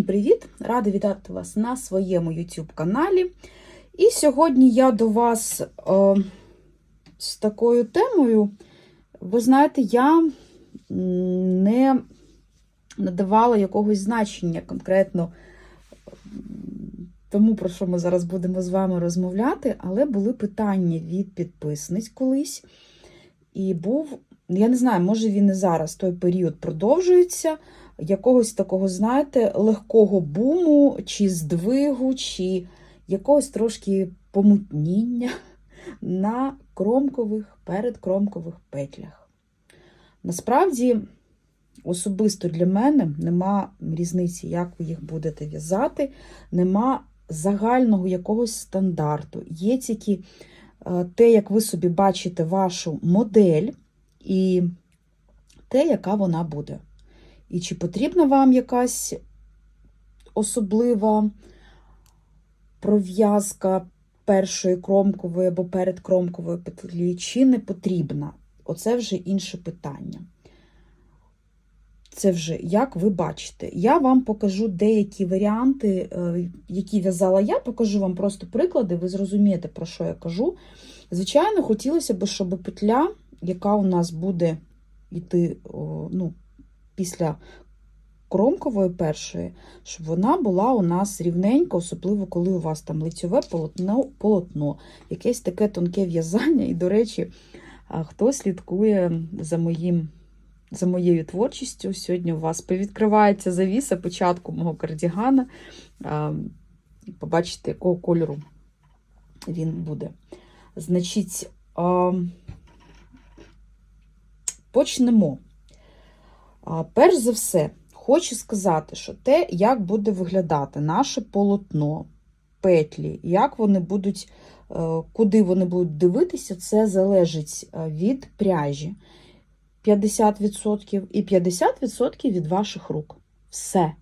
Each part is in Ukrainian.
Всім привіт! Рада вітати вас на своєму YouTube каналі. І сьогодні я до вас е, з такою темою. Ви знаєте, я не надавала якогось значення конкретно тому, про що ми зараз будемо з вами розмовляти, але були питання від підписниць колись. І був, я не знаю, може він і зараз той період продовжується якогось такого, знаєте, легкого буму, чи здвигу, чи якогось трошки помутніння на кромкових, передкромкових петлях. Насправді, особисто для мене нема різниці, як ви їх будете в'язати, нема загального якогось стандарту. Є тільки е, те, як ви собі бачите вашу модель, і те, яка вона буде. І чи потрібна вам якась особлива пров'язка першої кромкової або передкромкової петлі, чи не потрібна? Оце вже інше питання. Це вже як ви бачите. Я вам покажу деякі варіанти, е, які в'язала я, покажу вам просто приклади, ви зрозумієте, про що я кажу. Звичайно, хотілося б, щоб петля, яка у нас буде йти ну, після кромкової першої, щоб вона була у нас рівненька, особливо, коли у вас там лицьове полотно, полотно якесь таке тонке в'язання. І, до речі, хто слідкує за моїм. За моєю творчістю, сьогодні у вас повідкривається завіса початку мого кардігана. Побачите, якого кольору він буде. Значить, почнемо. Перш за все, хочу сказати, що те, як буде виглядати наше полотно, петлі, як вони будуть, е, куди вони будуть дивитися, це залежить е, від пряжі 50% і 50% від ваших рук. Все.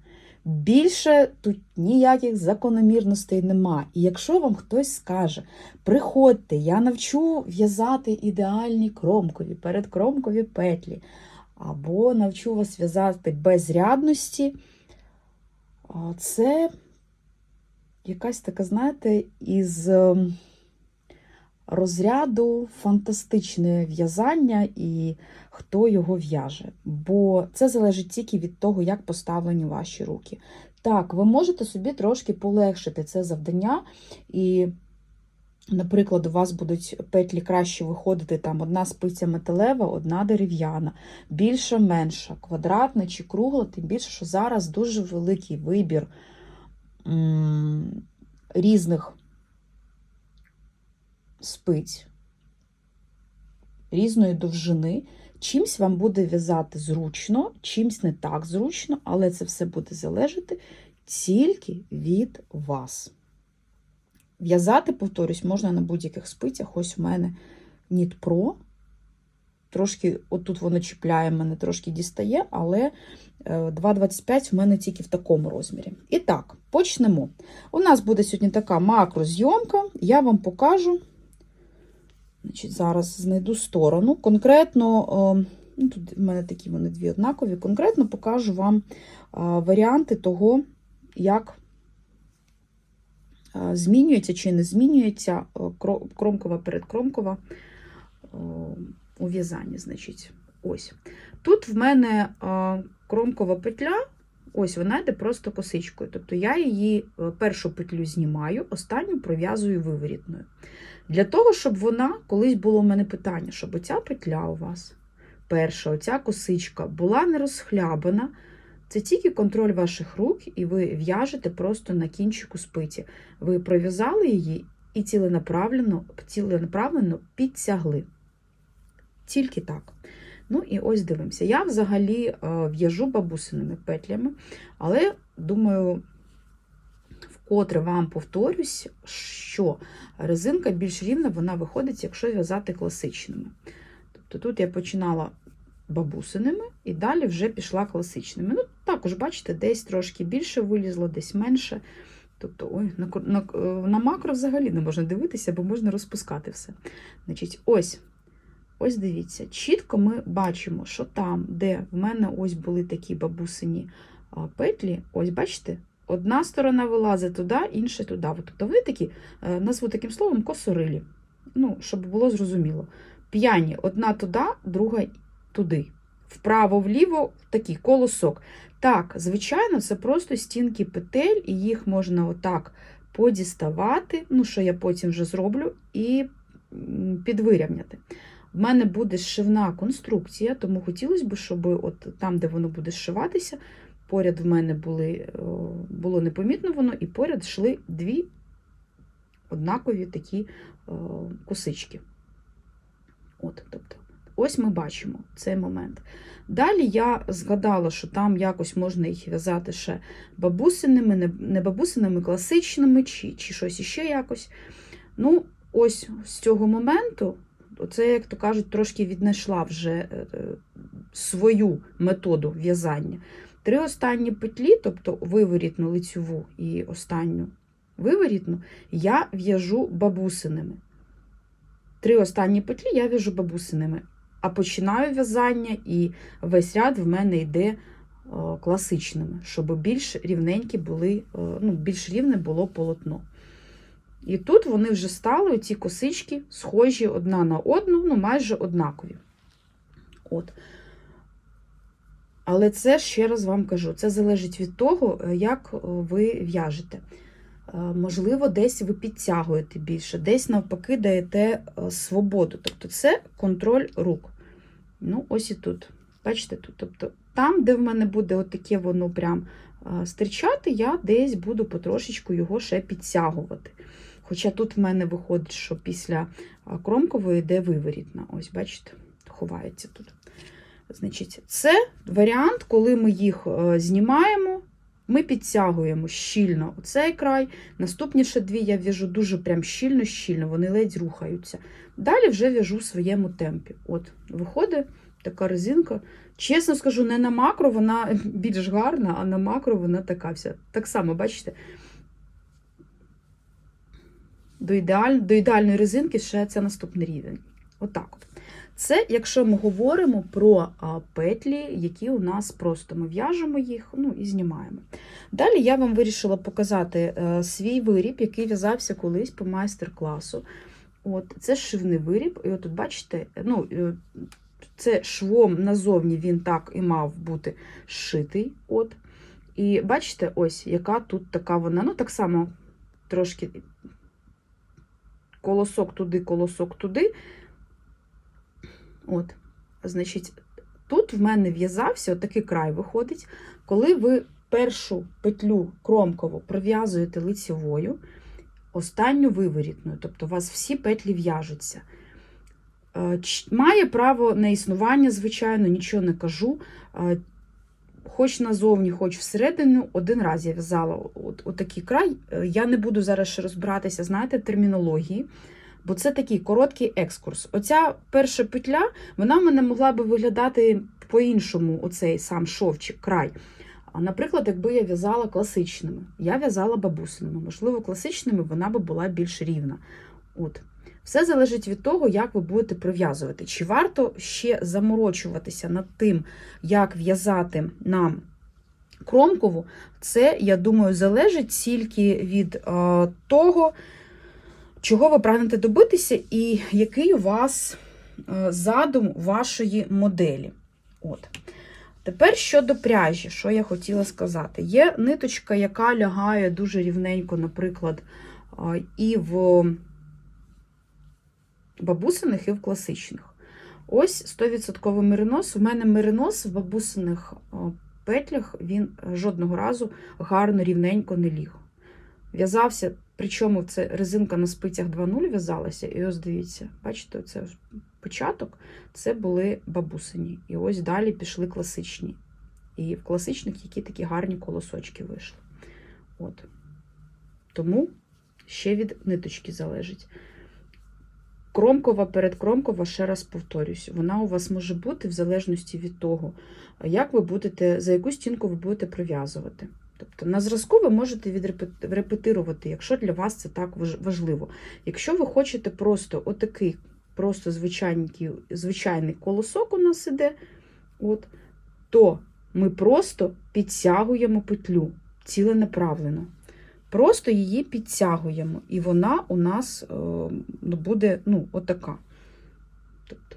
Більше тут ніяких закономірностей нема. І якщо вам хтось скаже, приходьте, я навчу в'язати ідеальні кромкові, передкромкові петлі, або навчу вас в'язати без рядності, це якась така, знаєте, із ем, розряду фантастичне в'язання і хто його в'яже. Бо це залежить тільки від того, як поставлені ваші руки. Так, ви можете собі трошки полегшити це завдання, і, наприклад, у вас будуть петлі краще виходити там одна спиця металева, одна дерев'яна, більша, менша, квадратна чи кругла, тим більше, що зараз дуже великий вибір різних спиць різної довжини. Чимсь вам буде в'язати зручно, чимсь не так зручно, але це все буде залежати тільки від вас. В'язати, повторюсь, можна на будь-яких спицях. Ось у мене Pro. Трошки, отут воно чіпляє, мене трошки дістає, але 2,25 в мене тільки в такому розмірі. І так, почнемо. У нас буде сьогодні така макрозйомка, я вам покажу. Значить, Зараз знайду сторону. Конкретно, ну, тут в мене такі вони дві однакові, конкретно покажу вам варіанти того, як змінюється чи не змінюється кромкова передкромкова у в'язанні. Значить, ось. Тут в мене кромкова петля, ось вона йде просто косичкою. Тобто я її першу петлю знімаю, останню пров'язую виворітною. Для того, щоб вона, колись було у мене питання, щоб оця петля у вас, перша, оця косичка, була не розхлябана. Це тільки контроль ваших рук, і ви в'яжете просто на кінчику спиці. Ви пров'язали її і ціленаправленно, ціленаправленно підтягли. Тільки так. Ну і ось дивимося. Я взагалі в'яжу бабусиними петлями, але думаю. Вкотре вам повторюсь, що резинка більш рівна вона виходить, якщо в'язати класичними. Тобто тут я починала бабусиними і далі вже пішла класичними. Ну, також, бачите, десь трошки більше вилізло, десь менше. Тобто, ой, на на, на макро взагалі не можна дивитися, бо можна розпускати все. Значить, ось. Ось дивіться, чітко ми бачимо, що там, де в мене ось були такі бабусині петлі, ось бачите, одна сторона вилазить туди, інша туди. Тобто вони такі, е, назву таким словом, косорилі. Ну, щоб було зрозуміло. П'яні одна туди, друга туди. Вправо-вліво такий колосок. Так, звичайно, це просто стінки петель, і їх можна отак подіставати, ну, що я потім вже зроблю, і підвирівняти. В мене буде зшивна конструкція, тому хотілося б, щоб от там, де воно буде зшиватися, поряд в мене були, е, було непомітно воно, і поряд йшли дві однакові такі е, косички. От, тобто, ось ми бачимо цей момент. Далі я згадала, що там якось можна їх в'язати ще бабусиними, не- бабусиними, класичними, чи, чи щось іще якось. Ну, ось з цього моменту, оце, як то кажуть, трошки віднайшла вже е, е, свою методу в'язання. Три останні петлі, тобто виворітну лицьову і останню виворітну, я в'яжу бабусиними. Три останні петлі я в'яжу бабусиними. А починаю в'язання, і весь ряд в мене йде е, класичними, щоб більш рівненькі були, е, ну, більш рівне було полотно. І тут вони вже стали, ці косички, схожі одна на одну, ну майже однакові. От. Але це, ще раз вам кажу, це залежить від того, е, як ви в'яжете. Е, Можливо, десь ви підтягуєте більше, десь навпаки даєте е, свободу. Тобто це контроль рук. Ну, ось і тут. Бачите, тут. Тобто, там, де в мене буде отаке воно прям е, стирчати, я десь буду потрошечку його ще підтягувати. Хоча тут в мене виходить, що після кромкової йде виворітна. Ось, бачите, ховається тут. Значить, це варіант, коли ми їх знімаємо, ми підтягуємо щільно оцей край. Наступні ще дві я в'яжу дуже прям щільно-щільно, вони ледь рухаються. Далі вже в'яжу в своєму темпі. От, виходить така резинка. Чесно скажу, не на макро вона більш гарна, а на макро вона така вся. Так само, бачите? До, ідеаль... До ідеальної резинки ще це наступний рівень. Отак от. Це якщо ми говоримо про петлі, які у нас просто ми в'яжемо їх ну, і знімаємо. Далі я вам вирішила показати е, свій виріб, який в'язався колись по майстер-класу. От, Це шивний виріб, і от тут бачите, ну, е, це швом назовні він так і мав бути шитий. От. І бачите, ось яка тут така вона, ну так само трошки колосок туди, колосок туди. От, значить, тут в мене в'язався отакий край виходить, коли ви першу петлю кромкову пров'язуєте лицевою, останню виворітною, тобто у вас всі петлі в'яжуться. Е, Має право на існування, звичайно, нічого не кажу. Е, Хоч назовні, хоч всередину, один раз я в'язала от, отакий край. Е, Я не буду зараз ще розбиратися, знаєте, термінології, бо це такий короткий екскурс. Оця перша петля, вона в мене могла би виглядати по-іншому, оцей сам шовчик, край. Наприклад, якби я в'язала класичними, я в'язала бабусиними. Можливо, класичними вона би була більш рівна. От. Все залежить від того, як ви будете прив'язувати. Чи варто ще заморочуватися над тим, як в'язати нам кромкову, це, я думаю, залежить тільки від е, того, чого ви прагнете добитися, і який у вас е, задум вашої моделі. От. Тепер щодо пряжі, що я хотіла сказати. Є ниточка, яка лягає дуже рівненько, наприклад, і в бабусиних, і в класичних. Ось 100% меринос. У мене меринос в бабусиних петлях він жодного разу гарно, рівненько не ліг. В'язався, причому це резинка на спицях 2.0 в'язалася, і ось дивіться, бачите, це початок це були бабусині. І ось далі пішли класичні. І в класичних які такі гарні колосочки вийшли. От. Тому ще від ниточки залежить. Кромкова, передкромкова, ще раз повторюсь, вона у вас може бути в залежності від того, як ви будете, за яку стінку ви будете прив'язувати. Тобто на зразку ви можете відрепетирувати, якщо для вас це так важливо. Якщо ви хочете просто отакий, просто звичайний, звичайний колосок у нас іде, от, то Ми просто підтягуємо петлю ціленаправлено. Просто її підтягуємо, і вона у нас е, ну, буде ну, отака. Тобто,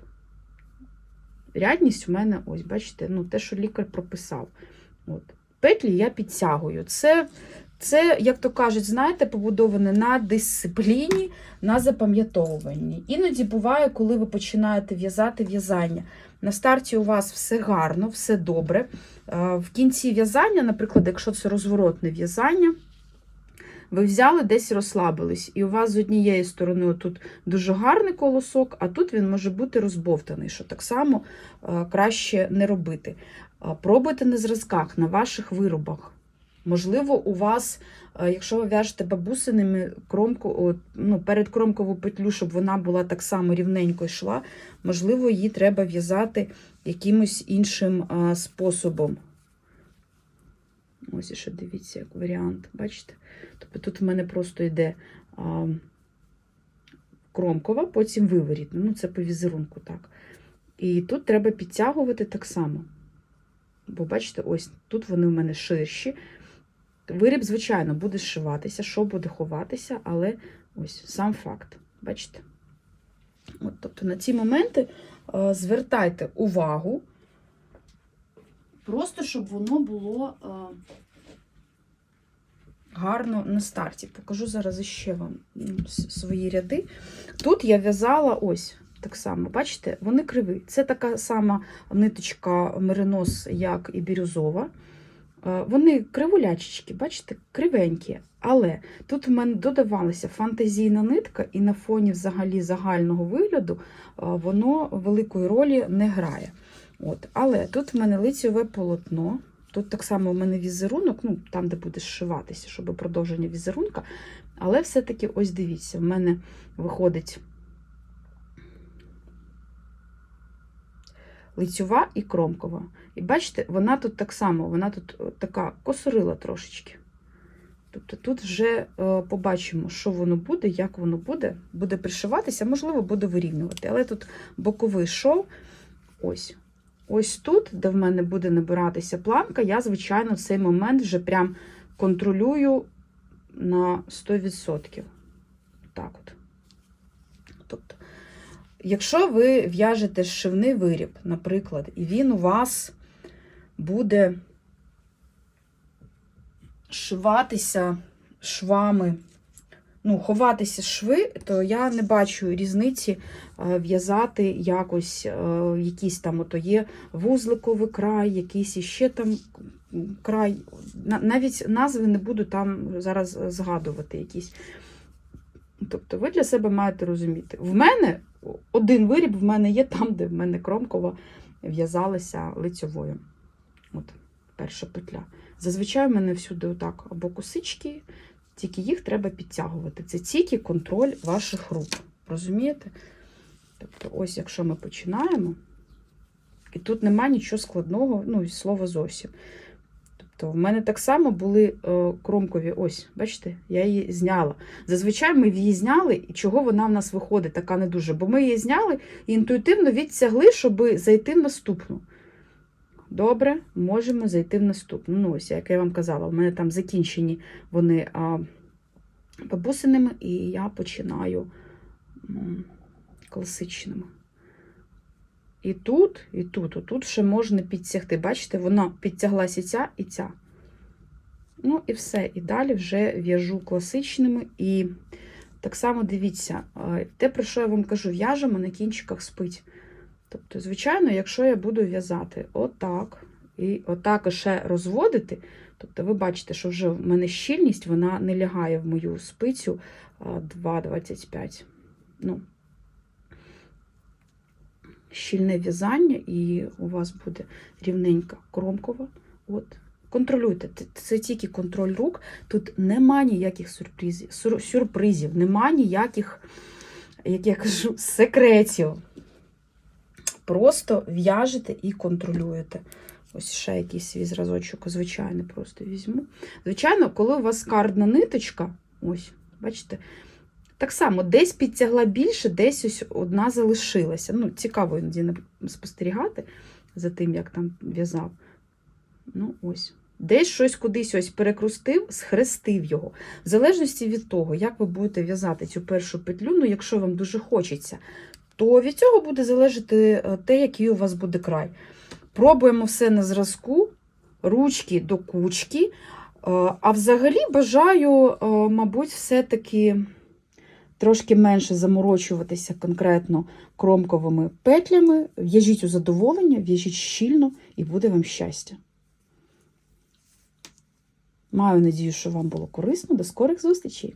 рядність у мене, ось, бачите, ну, те, що лікар прописав. От. Петлі я підтягую. Це, це, як то кажуть, знаєте, побудоване на дисципліні, на запам'ятовуванні. Іноді буває, коли ви починаєте в'язати в'язання. На старті у вас все гарно, все добре. Е, В кінці в'язання, наприклад, якщо це розворотне в'язання, ви взяли десь розслабились, і у вас з однієї сторони тут дуже гарний колосок, а тут він може бути розбовтаний, що так само е, краще не робити. Пробуйте на зразках, на ваших виробах. Можливо, у вас, е, якщо ви в'яжете бабусинами кромку, ну, перед кромкову петлю, щоб вона була так само рівненько йшла, можливо, її треба в'язати якимось іншим способом. Ось ще дивіться, як варіант. Бачите? Тобто тут в мене просто йде а, кромкова, потім виворітна. Ну, це по візерунку, так. І тут треба підтягувати так само. Бо, бачите, ось тут вони в мене ширші. Виріб, звичайно, буде зшиватися, що буде ховатися, але ось сам факт. Бачите? От, тобто на ці моменти е, звертайте увагу, просто щоб воно було е, гарно на старті. Покажу зараз іще вам свої ряди. Тут я в'язала ось так само, бачите, вони криві. Це така сама ниточка меринос, як і бірюзова. Е, Вони кривулячечки, бачите, кривенькі. Але тут в мене додавалася фантазійна нитка, і на фоні взагалі загального вигляду е, воно великої ролі не грає. От. Але тут в мене лицьове полотно. Тут так само у мене візерунок, ну там, де буде зшиватися, щоб продовження візерунка. Але все-таки, ось дивіться, в мене виходить лицьова і кромкова. І бачите, вона тут так само, вона тут е, така косорила трошечки. Тобто тут вже е, побачимо, що воно буде, як воно буде, буде пришиватися, можливо, буде вирівнювати. Але тут боковий шов, ось. Ось тут, де в мене буде набиратися планка, я, звичайно, цей момент вже прям контролюю на 100%. Так от. Тобто, якщо ви в'яжете зшивний виріб, наприклад, і він у вас буде шиватися швами, ну, ховатися шви, то я не бачу різниці е, в'язати якось е, якийсь там ото є вузликовий край, якийсь іще там край. Навіть назви не буду там зараз згадувати якісь. Тобто ви для себе маєте розуміти. В мене один виріб в мене є там, де в мене кромкова в'язалася лицьовою. От, перша петля. Зазвичай в мене всюди отак або косички, тільки їх треба підтягувати. Це тільки контроль ваших рук. Розумієте? Тобто, ось якщо ми починаємо, і тут нема нічого складного, ну, і слова зовсім. Тобто, в мене так само були е, кромкові, ось, бачите, я її зняла. Зазвичай ми її зняли, і чого вона в нас виходить, така не дуже. Бо ми її зняли і інтуїтивно відтягли, щоб зайти в наступну. Добре, можемо зайти в наступну. Ну, ось, як я вам казала, в мене там закінчені вони бабусиними, і я починаю класичними. І тут, і тут, отут ще можна підтягти. Бачите, вона підтяглася ця і ця. Ну, і все. І далі вже в'яжу класичними. І так само дивіться, е, те, про що я вам кажу, в'яжемо на кінчиках спить. Тобто, звичайно, якщо я буду в'язати отак, і отак ще розводити, тобто ви бачите, що вже в мене щільність, вона не лягає в мою спицю 2,25. Ну, щільне в'язання, і у вас буде рівненька кромкова. От. Контролюйте, Це- тільки контроль рук. Тут нема ніяких сюрпризів, сюр- сюрпризів нема ніяких, як я кажу, секретів. Просто в'яжете і контролюєте. Ось ще якийсь свій зразочок, звичайно, просто візьму. Звичайно, коли у вас кардна ниточка, ось, бачите, так само десь підтягла більше, десь ось одна залишилася. Ну, цікаво іноді спостерігати за тим, як там в'язав. Ну, ось. Десь щось кудись ось перекрустив, схрестив його. В залежності від того, як ви будете в'язати цю першу петлю, ну, якщо вам дуже хочеться, то від цього буде залежати е, те, який у вас буде край. Пробуємо все на зразку, ручки до кучки. Е, А взагалі бажаю, е, мабуть, все-таки трошки менше заморочуватися конкретно кромковими петлями. В'яжіть у задоволення, в'яжіть щільно і буде вам щастя. Маю надію, що вам було корисно. До скорих зустрічей!